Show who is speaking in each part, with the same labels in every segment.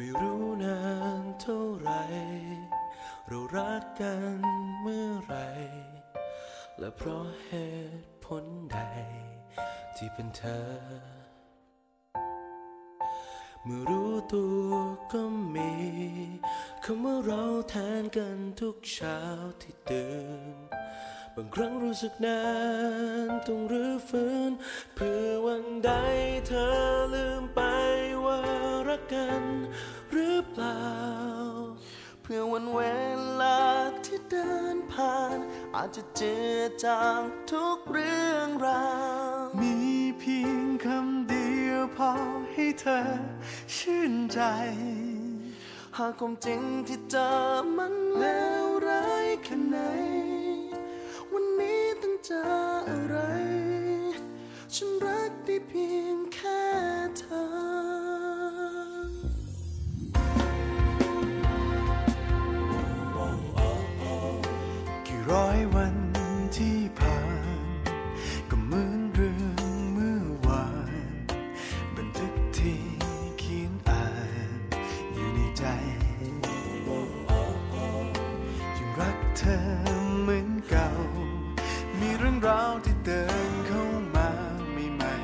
Speaker 1: ไม่รู้นานเท่าไร เรารักกันเมื่อไร และเพราะเหตุผลใด ที่เป็นเธอ เมื่อรู้ตัวก็มีคำว่าเราแทนกันทุกเช้าที่ตื่น บางครั้งรู้สึกนาน ต้องรื้อฟื้นเพื่อวันใดเธอ
Speaker 2: อาจจะเจือจางทุกเรื่องราว ม
Speaker 3: ีเพียงคำเดียวพอให้เธอชื่นใจ
Speaker 2: หากความจริงที่เจอมันแล้วร้ายแค่ไหน วันนี้ต้องเจออะไร ฉัน
Speaker 3: ร้อยวันที่ผ่าน ก็เหมือนเรื่องเมื่อวาน บันทึกที่เขียนอ่านอยู่ในใจ ยังรักเธอเหมือนเก่า มีเรื่องราวที่เดินเข้ามาใหม่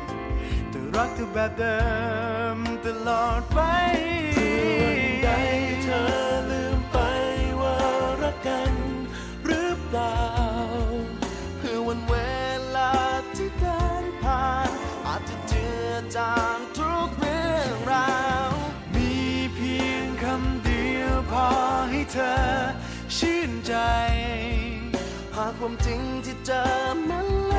Speaker 3: ๆแต่รักเธอแบบเดิมตลอดไป ชื่นใจ
Speaker 2: หากความจริงที่เจอมัน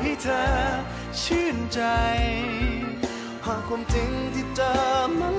Speaker 3: ให้เธอชื่นใจ
Speaker 2: หากความจริงที่เจอมัน